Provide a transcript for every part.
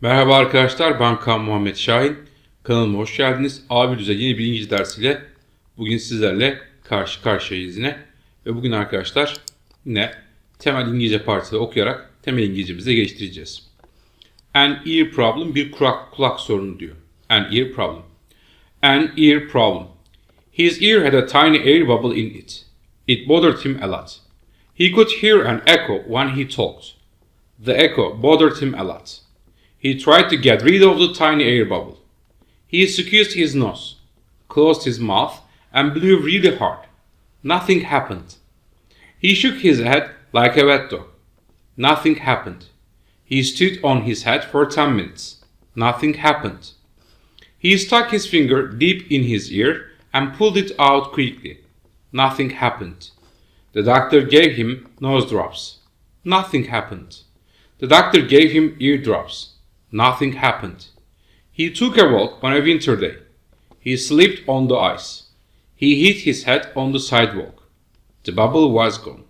Merhaba arkadaşlar, ben Kaan Muhammed Şahin. Kanalıma hoş geldiniz. A1 düzey yeni bir İngilizce dersiyle bugün sizlerle karşı karşıyayız yine. Ve bugün arkadaşlar yine temel İngilizce partide okuyarak temel İngilizcemize geliştireceğiz. An ear problem, bir kulak, kulak sorunu diyor. An ear problem. An ear problem. His ear had a tiny air bubble in it. It bothered him a lot. He could hear an echo when he talked. The echo bothered him a lot. He tried to get rid of the tiny air bubble. He squeezed his nose, closed his mouth, and blew really hard. Nothing happened. He shook his head like a wet dog. Nothing happened. He stood on his head for 10 minutes. Nothing happened. He stuck his finger deep in his ear and pulled it out quickly. Nothing happened. The doctor gave him nose drops. Nothing happened. The doctor gave him ear drops. Nothing happened. He took a walk on a winter day. He slipped on the ice. He hit his head on the sidewalk. The bubble was gone.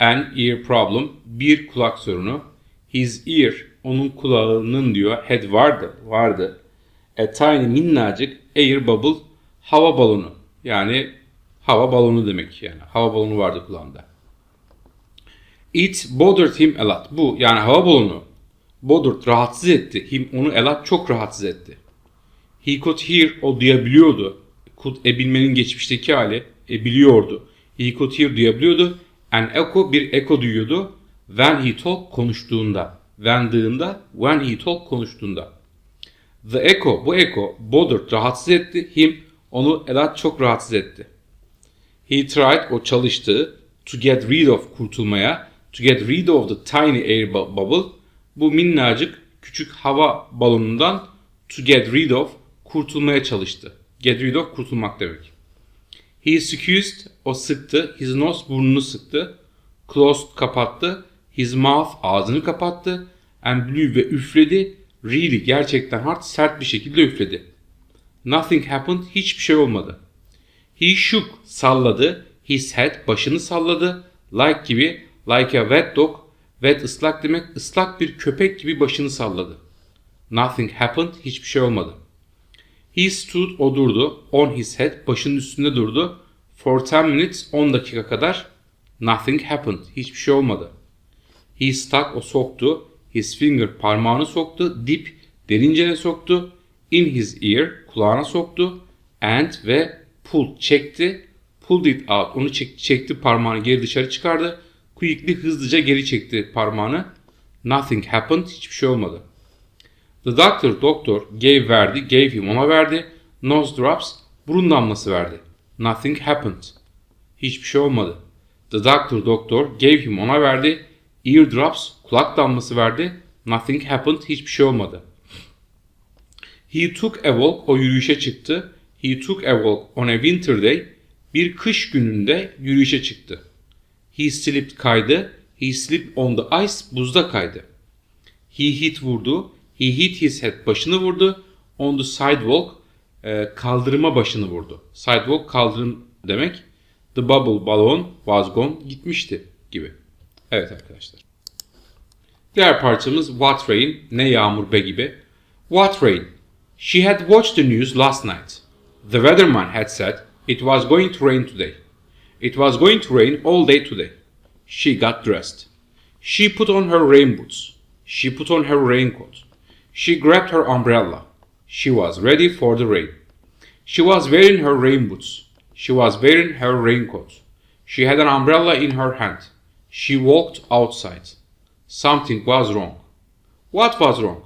An ear problem, bir kulak sorunu. His ear, onun kulağının diyor, head vardı, vardı. A tiny minnacık air bubble, hava balonu. Yani hava balonu demek yani. Hava balonu vardı kulağında. It bothered him a lot. Bu yani hava balonu bothered rahatsız etti. Him onu a lot çok rahatsız etti. He could hear o duyabiliyordu. Could e bilmenin geçmişteki hali e biliyordu. He could hear duyabiliyordu. An echo bir echo duyuyordu. When he talk konuştuğunda. When dığında, when he talk konuştuğunda. The echo, bu echo bothered rahatsız etti. Him onu a lot çok rahatsız etti. He tried, o çalıştı. To get rid of, kurtulmaya. To get rid of the tiny air bu- bubble. Bu minnacık küçük hava balonundan to get rid of, kurtulmaya çalıştı. Get rid of, kurtulmak demek. He squeezed, o sıktı. His nose, burnunu sıktı. Closed, kapattı. His mouth, ağzını kapattı. And blew ve üfledi. Really, gerçekten hard, sert bir şekilde üfledi. Nothing happened, hiçbir şey olmadı. He shook, salladı. His head, başını salladı. Like gibi, like a wet dog. Wet ıslak demek, ıslak bir köpek gibi başını salladı. Nothing happened, hiçbir şey olmadı. He stood, o durdu. On his head, başının üstünde durdu. For 10 minutes, 10 dakika kadar. Nothing happened, hiçbir şey olmadı. He stuck, o soktu. His finger, parmağını soktu. Deep, derincene soktu. In his ear, kulağına soktu. And ve pull, çekti. Pulled it out, onu çek- çekti parmağını geri dışarı çıkardı. Quickly, hızlıca geri çekti parmağını. Nothing happened, hiçbir şey olmadı. The doctor, doktor, gave verdi, gave him ona verdi. Nose drops, burun damlası verdi. Nothing happened. Hiçbir şey olmadı. The doctor, doktor, gave him ona verdi. Ear drops, kulak damlası verdi. Nothing happened, hiçbir şey olmadı. He took a walk, o yürüyüşe çıktı. He took a walk on a winter day, bir kış gününde yürüyüşe çıktı. He slipped kaydı. He slipped on the ice, buzda kaydı. He hit vurdu. He hit his head başını vurdu. On the sidewalk e, kaldırıma başını vurdu. Sidewalk kaldırım demek. The bubble balon was gone gitmişti gibi. Evet arkadaşlar. Diğer parçamız What Rain ne yağmur be gibi. What rain? She had watched the news last night. The weatherman had said it was going to rain today. It was going to rain all day today. She got dressed. She put on her rain boots. She put on her raincoat. She grabbed her umbrella. She was ready for the rain. She was wearing her rain boots. She was wearing her raincoat. She had an umbrella in her hand. She walked outside. Something was wrong. What was wrong?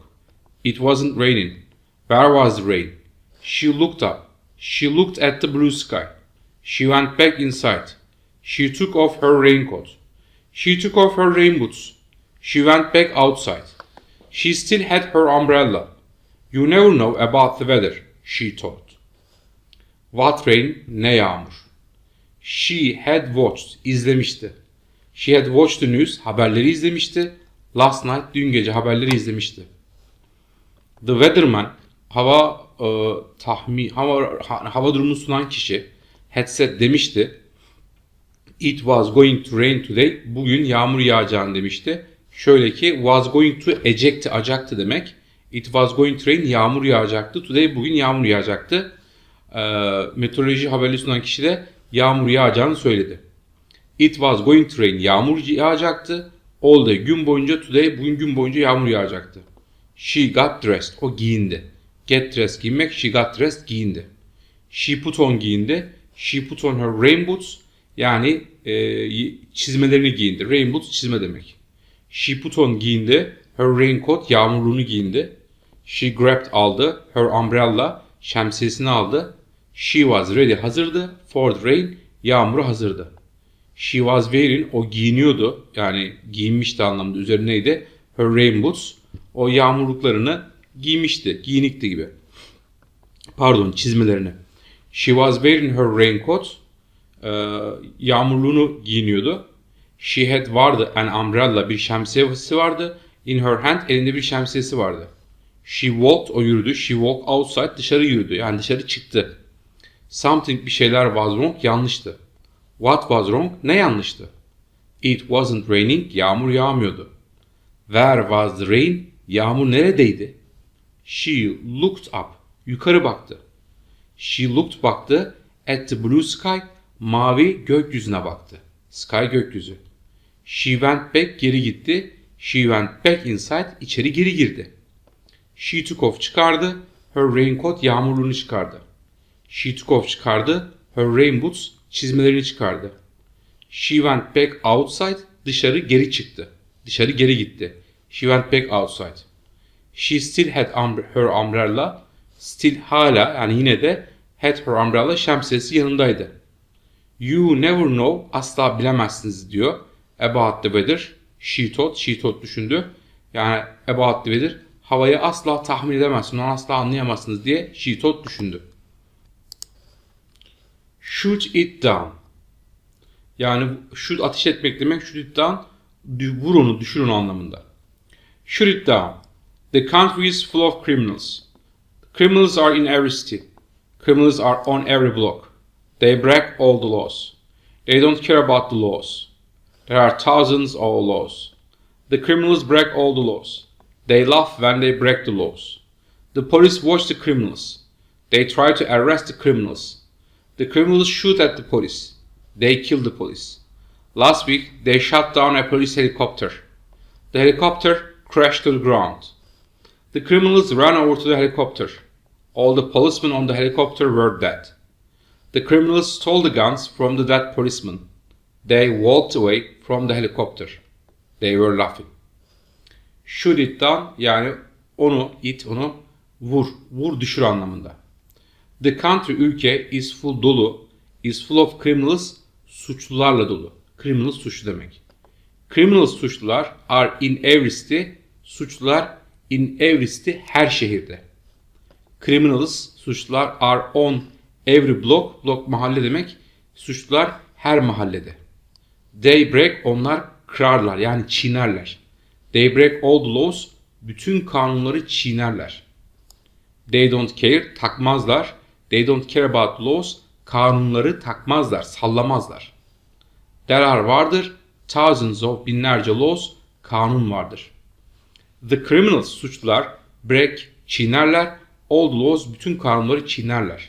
It wasn't raining. Where was the rain? She looked up. She looked at the blue sky. She went back inside. She took off her raincoat. She took off her rain boots. She went back outside. She still had her umbrella. You never know about the weather, she thought. What rain, ne yağmur. She had watched, izlemişti. She had watched the news, haberleri izlemişti. Last night, dün gece haberleri izlemişti. The weatherman, hava e, tahmin, hava, ha- hava durumunu sunan kişi had demişti. It was going to rain today. Bugün yağmur yağacağını demişti. Şöyle ki was going to eject acaktı demek. It was going to rain yağmur yağacaktı. Today bugün yağmur yağacaktı. Ee, meteoroloji haberleri sunan kişi de yağmur yağacağını söyledi. It was going to rain yağmur yağacaktı. All day gün boyunca today bugün gün boyunca yağmur yağacaktı. She got dressed o giyindi. Get dressed giyinmek she got dressed giyindi. She put on giyindi. She put on her rain boots yani e, çizmelerini giyindi. Rain boots çizme demek. She put on giyindi. Her raincoat yağmurluğunu giyindi. She grabbed aldı. Her umbrella şemsiyesini aldı. She was ready hazırdı. For the rain yağmuru hazırdı. She was wearing o giyiniyordu. Yani giyinmişti anlamda üzerineydi. Her rain boots o yağmurluklarını giymişti. Giyinikti gibi. Pardon çizmelerini. She was wearing her raincoat. Ee, yağmurluğunu giyiniyordu. She had vardı an umbrella bir şemsiyesi vardı. In her hand elinde bir şemsiyesi vardı. She walked o yürüdü. She walked outside dışarı yürüdü. Yani dışarı çıktı. Something bir şeyler was wrong yanlıştı. What was wrong? Ne yanlıştı? It wasn't raining. Yağmur yağmıyordu. Where was the rain? Yağmur neredeydi? She looked up. Yukarı baktı. She looked baktı at the blue sky. Mavi gökyüzüne baktı. Sky gökyüzü. She went back geri gitti. She went back inside içeri geri girdi. She took off çıkardı. Her raincoat yağmurluğunu çıkardı. She took off çıkardı. Her rain boots çizmelerini çıkardı. She went back outside dışarı geri çıktı. Dışarı geri gitti. She went back outside. She still had umbre- her umbrella. Still hala yani yine de had her umbrella şemsiyesi yanındaydı. You never know asla bilemezsiniz diyor. About the weather. She thought. She thought düşündü. Yani about the weather. Havayı asla tahmin edemezsiniz. Onu asla anlayamazsınız diye she thought düşündü. Shoot it down. Yani shoot ateş etmek demek. Shoot it down. Vur onu, düşür anlamında. Shoot it down. The country is full of criminals. Criminals are in every city. Criminals are on every block. They break all the laws. They don't care about the laws. There are thousands of laws. The criminals break all the laws. They laugh when they break the laws. The police watch the criminals. They try to arrest the criminals. The criminals shoot at the police. They kill the police. Last week, they shot down a police helicopter. The helicopter crashed to the ground. The criminals ran over to the helicopter. All the policemen on the helicopter were dead. The criminals stole the guns from the dead policemen. They walked away from the helicopter. They were laughing. Shoot it down yani onu it onu vur vur düşür anlamında. The country ülke is full dolu is full of criminals suçlularla dolu. Criminals suçlu demek. Criminals suçlular are in every city suçlular in every city her şehirde. Criminals suçlular are on every block block mahalle demek. Suçlular her mahallede. They break onlar kırarlar yani çiğnerler. They break all the laws bütün kanunları çiğnerler. They don't care takmazlar. They don't care about laws kanunları takmazlar, sallamazlar. There are vardır thousands of binlerce laws kanun vardır. The criminals suçlular break çiğnerler. The laws bütün kanunları çiğnerler.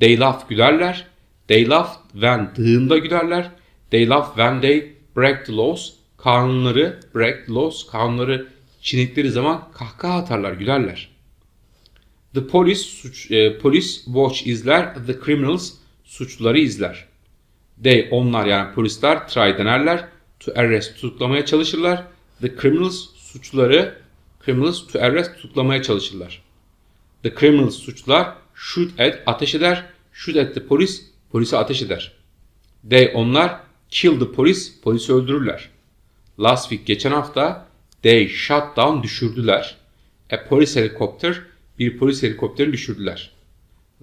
They laugh gülerler. They laugh when dığında gülerler. They laugh when they break the laws. Kanunları break the laws. Kanunları çiğnedikleri zaman kahkaha atarlar, gülerler. The police suç, e, polis watch izler. The criminals suçluları izler. They onlar yani polisler try denerler. To arrest tutuklamaya çalışırlar. The criminals suçluları criminals to arrest tutuklamaya çalışırlar. The criminals suçlular shoot at ateş eder. Shoot at the police polise ateş eder. They onlar kill the police polisi öldürürler. Last week geçen hafta they shot down düşürdüler. A police helicopter bir polis helikopterini düşürdüler.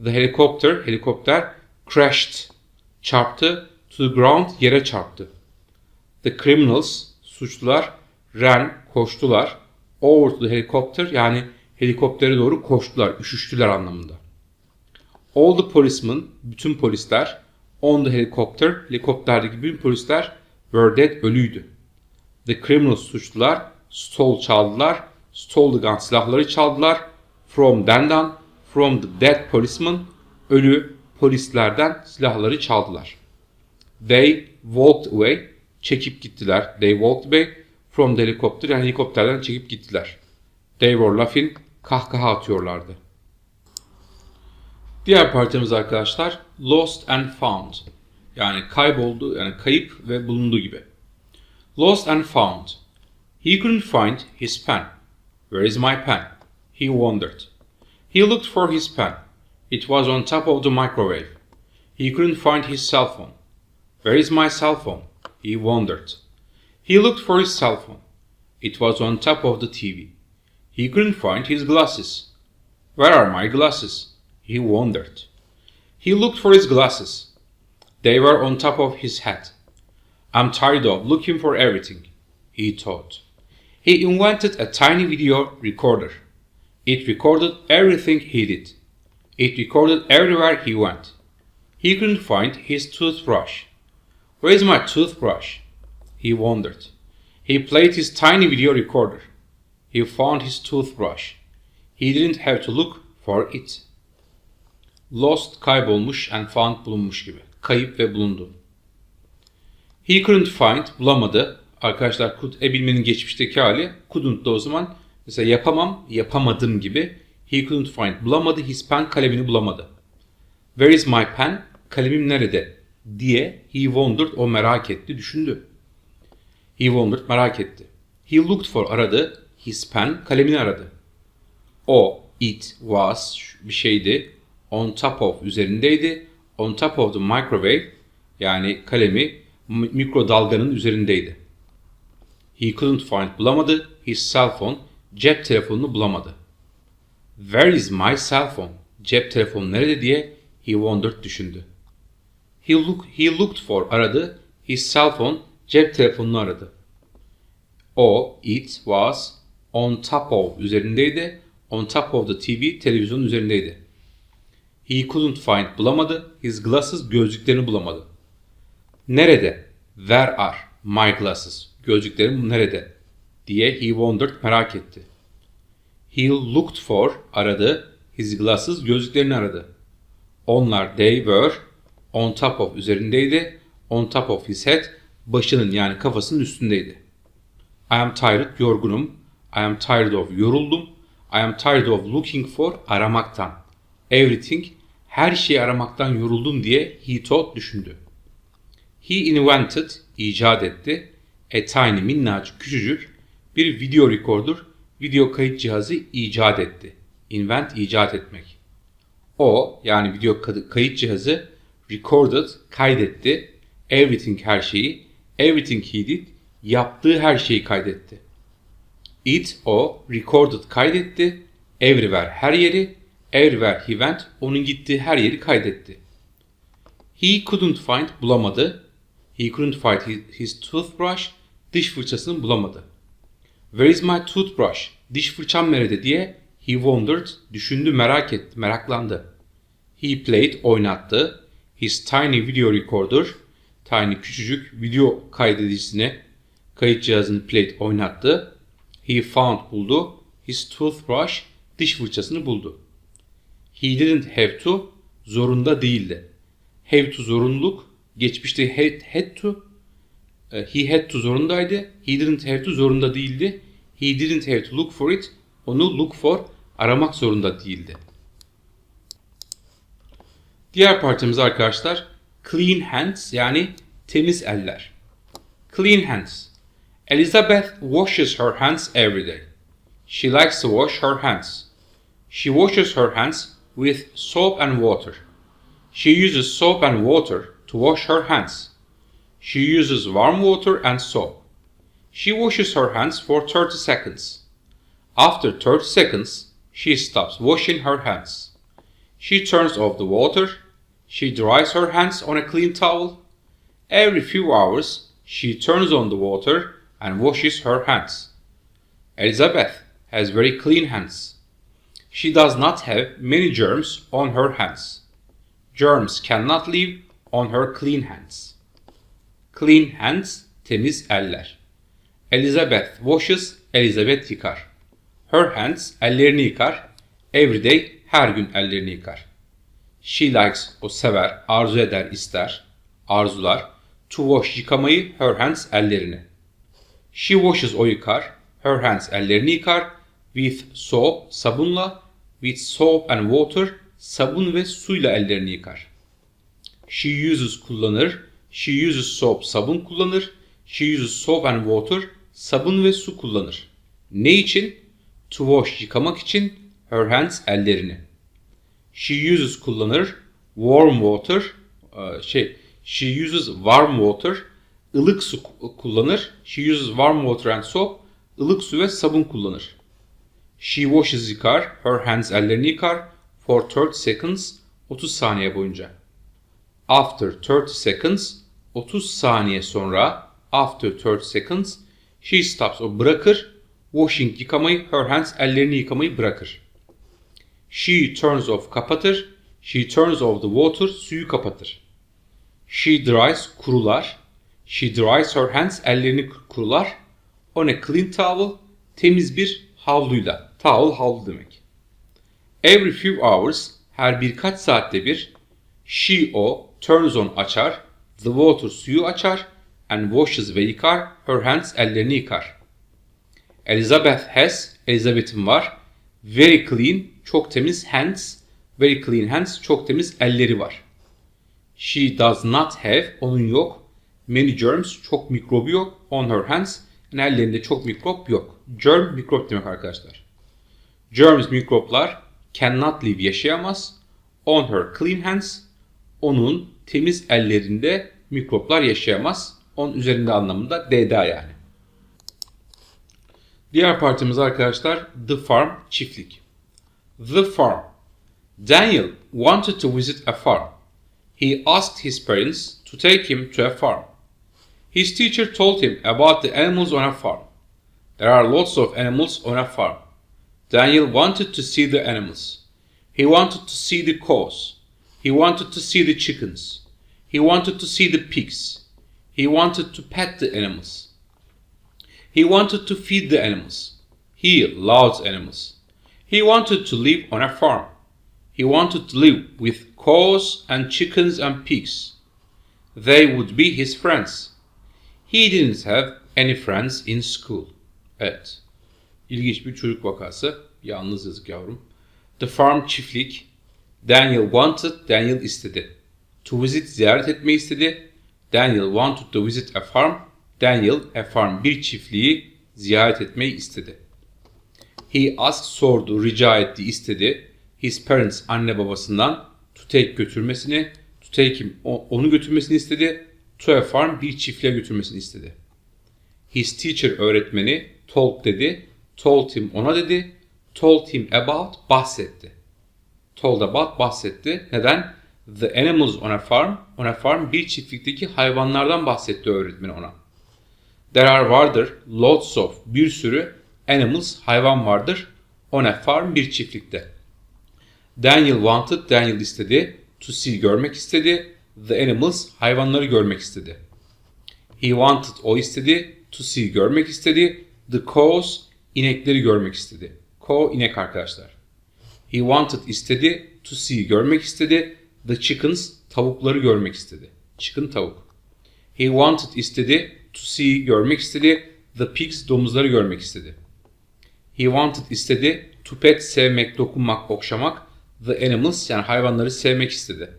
The helicopter helikopter crashed çarptı to the ground yere çarptı. The criminals suçlular ran koştular over to the helicopter yani helikoptere doğru koştular, üşüştüler anlamında. All the policemen, bütün polisler on the helicopter, helikopterdeki bütün polisler were dead, ölüydü. The criminals suçlular stole çaldılar. Stole the gun silahları çaldılar. From Dandan, from the dead policeman, ölü polislerden silahları çaldılar. They walked away, çekip gittiler. They walked away from the helicopter, yani helikopterden çekip gittiler. They were laughing, kahkaha atıyorlardı. Diğer parçamız arkadaşlar lost and found. Yani kayboldu, yani kayıp ve bulundu gibi. Lost and found. He couldn't find his pen. Where is my pen? He wondered. He looked for his pen. It was on top of the microwave. He couldn't find his cell phone. Where is my cell phone? He wondered. He looked for his cell phone. It was on top of the TV. He couldn't find his glasses. Where are my glasses? He wondered. He looked for his glasses. They were on top of his head. I'm tired of looking for everything, he thought. He invented a tiny video recorder. It recorded everything he did. It recorded everywhere he went. He couldn't find his toothbrush. Where is my toothbrush? He wondered. He played his tiny video recorder. He found his toothbrush. He didn't have to look for it. Lost kaybolmuş and found bulunmuş gibi. Kayıp ve bulundu. He couldn't find bulamadı. Arkadaşlar could e bilmenin geçmişteki hali. Couldn't da o zaman mesela yapamam, yapamadım gibi. He couldn't find bulamadı. His pen kalemini bulamadı. Where is my pen? Kalemim nerede? diye he wondered o merak etti, düşündü. He wondered merak etti. He looked for aradı. His pen kalemini aradı. O, it, was bir şeydi. On top of üzerindeydi. On top of the microwave yani kalemi mi- mikrodalganın üzerindeydi. He couldn't find bulamadı. His cell phone cep telefonunu bulamadı. Where is my cell phone? Cep telefonu nerede diye he wondered düşündü. He, look, he looked for aradı. His cell phone cep telefonunu aradı. O, it, was on top of üzerindeydi. On top of the TV televizyonun üzerindeydi. He couldn't find bulamadı. His glasses gözlüklerini bulamadı. Nerede? Where are my glasses? Gözlüklerim nerede? diye he wondered merak etti. He looked for aradı. His glasses gözlüklerini aradı. Onlar they were on top of üzerindeydi. On top of his head başının yani kafasının üstündeydi. I am tired yorgunum. I am tired of yoruldum. I am tired of looking for aramaktan. Everything her şeyi aramaktan yoruldum diye he thought düşündü. He invented icat etti. A tiny minnacık küçücük bir video recorder video kayıt cihazı icat etti. Invent icat etmek. O yani video kayıt cihazı recorded kaydetti. Everything her şeyi. Everything he did yaptığı her şeyi kaydetti. It o recorded kaydetti. Everywhere her yeri. Everywhere he went onun gittiği her yeri kaydetti. He couldn't find bulamadı. He couldn't find his, toothbrush diş fırçasını bulamadı. Where is my toothbrush? Diş fırçam nerede diye he wondered, düşündü, merak etti, meraklandı. He played, oynattı. His tiny video recorder, tiny küçücük video kaydedicisini, kayıt cihazını played, oynattı. He found, buldu. His toothbrush, diş fırçasını buldu. He didn't have to, zorunda değildi. Have to zorunluluk, geçmişte had, had to, e, he had to zorundaydı. He didn't have to zorunda değildi. He didn't have to look for it. Onu look for aramak zorunda değildi. Diğer parçamız arkadaşlar clean hands yani temiz eller. Clean hands. Elizabeth washes her hands every day. She likes to wash her hands. She washes her hands with soap and water. She uses soap and water to wash her hands. She uses warm water and soap. She washes her hands for 30 seconds. After 30 seconds, she stops washing her hands. She turns off the water. She dries her hands on a clean towel. Every few hours, she turns on the water and washes her hands. Elizabeth has very clean hands. She does not have many germs on her hands. Germs cannot live on her clean hands. Clean hands, temiz eller. Elizabeth washes, Elizabeth yıkar. Her hands, ellerini yıkar. Every day, her gün ellerini yıkar. She likes, o sever, arzu eder, ister, arzular. To wash, yıkamayı, her hands, ellerini. She washes, o yıkar. Her hands, ellerini yıkar. With soap, sabunla. With soap and water, sabun ve suyla ellerini yıkar. She uses, kullanır. She uses soap, sabun kullanır. She uses soap and water, sabun ve su kullanır. Ne için? To wash, yıkamak için. Her hands, ellerini. She uses kullanır. Warm water şey she uses warm water ılık su ku- kullanır. She uses warm water and soap ılık su ve sabun kullanır. She washes yıkar. Her hands ellerini yıkar. For 30 seconds 30 saniye boyunca. After 30 seconds 30 saniye sonra after 30 seconds she stops o bırakır. Washing yıkamayı her hands ellerini yıkamayı bırakır. She turns off kapatır. She turns off the water suyu kapatır. She dries kurular. She dries her hands ellerini kurular. On a clean towel temiz bir havluyla. Towel havlu demek. Every few hours her birkaç saatte bir she o turns on açar. The water suyu açar. And washes ve yıkar. Her hands ellerini yıkar. Elizabeth has, Elizabeth'in var. Very clean, çok temiz hands. Very clean hands, çok temiz elleri var. She does not have, onun yok. Many germs, çok mikrobu yok. On her hands, and ellerinde çok mikrop yok. Germ, mikrop demek arkadaşlar. Germs, mikroplar cannot live, yaşayamaz. On her clean hands, onun temiz ellerinde mikroplar yaşayamaz. On üzerinde anlamında DDA yani. Diğer partimiz arkadaşlar The Farm çiftlik. The Farm. Daniel wanted to visit a farm. He asked his parents to take him to a farm. His teacher told him about the animals on a farm. There are lots of animals on a farm. Daniel wanted to see the animals. He wanted to see the cows. He wanted to see the chickens. He wanted to see the pigs. He wanted to pet the animals. He wanted to feed the animals. He loves animals. He wanted to live on a farm. He wanted to live with cows and chickens and pigs. They would be his friends. He didn't have any friends in school. Evet. İlginç bir çocuk vakası. Yalnız yazık yavrum. The farm çiftlik. Daniel wanted, Daniel istedi. To visit, ziyaret etmeyi istedi. Daniel wanted to visit a farm. Daniel, a farm, bir çiftliği ziyaret etmeyi istedi. He asked, sordu, rica etti, istedi. His parents, anne babasından to take götürmesini, to take him, onu götürmesini istedi. To a farm, bir çiftliğe götürmesini istedi. His teacher, öğretmeni, told dedi. Told him, ona dedi. Told him about, bahsetti. Told about, bahsetti. Neden? The animals on a farm, on a farm, bir çiftlikteki hayvanlardan bahsetti öğretmeni ona. There are vardır, lots of, bir sürü animals, hayvan vardır. On a farm, bir çiftlikte. Daniel wanted, Daniel istedi. To see, görmek istedi. The animals, hayvanları görmek istedi. He wanted, o istedi. To see, görmek istedi. The cows, inekleri görmek istedi. Cow, inek arkadaşlar. He wanted, istedi. To see, görmek istedi. The chickens, tavukları görmek istedi. Chicken, tavuk. He wanted, istedi. To see, görmek istedi. The pigs, domuzları görmek istedi. He wanted, istedi. To pet, sevmek, dokunmak, okşamak. The animals, yani hayvanları sevmek istedi.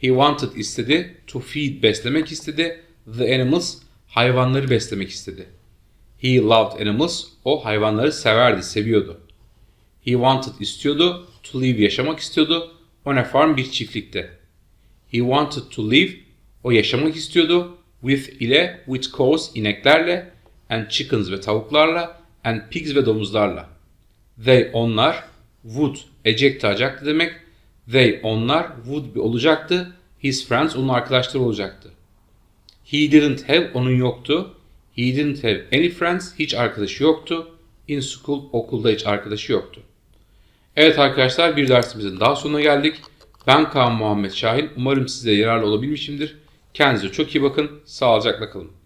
He wanted, istedi. To feed, beslemek istedi. The animals, hayvanları beslemek istedi. He loved animals, o hayvanları severdi, seviyordu. He wanted, istiyordu. To live, yaşamak istiyordu. On a farm, bir çiftlikte. He wanted to live, o yaşamak istiyordu. With ile, with cows, ineklerle. And chickens ve tavuklarla. And pigs ve domuzlarla. They, onlar. Would, ecekti, acaktı demek. They, onlar. Would be olacaktı. His friends, onun arkadaşları olacaktı. He didn't have, onun yoktu. He didn't have any friends, hiç arkadaşı yoktu. In school, okulda hiç arkadaşı yoktu. Evet arkadaşlar bir dersimizin daha sonuna geldik. Ben Kaan Muhammed Şahin. Umarım size yararlı olabilmişimdir. Kendinize çok iyi bakın. Sağlıcakla kalın.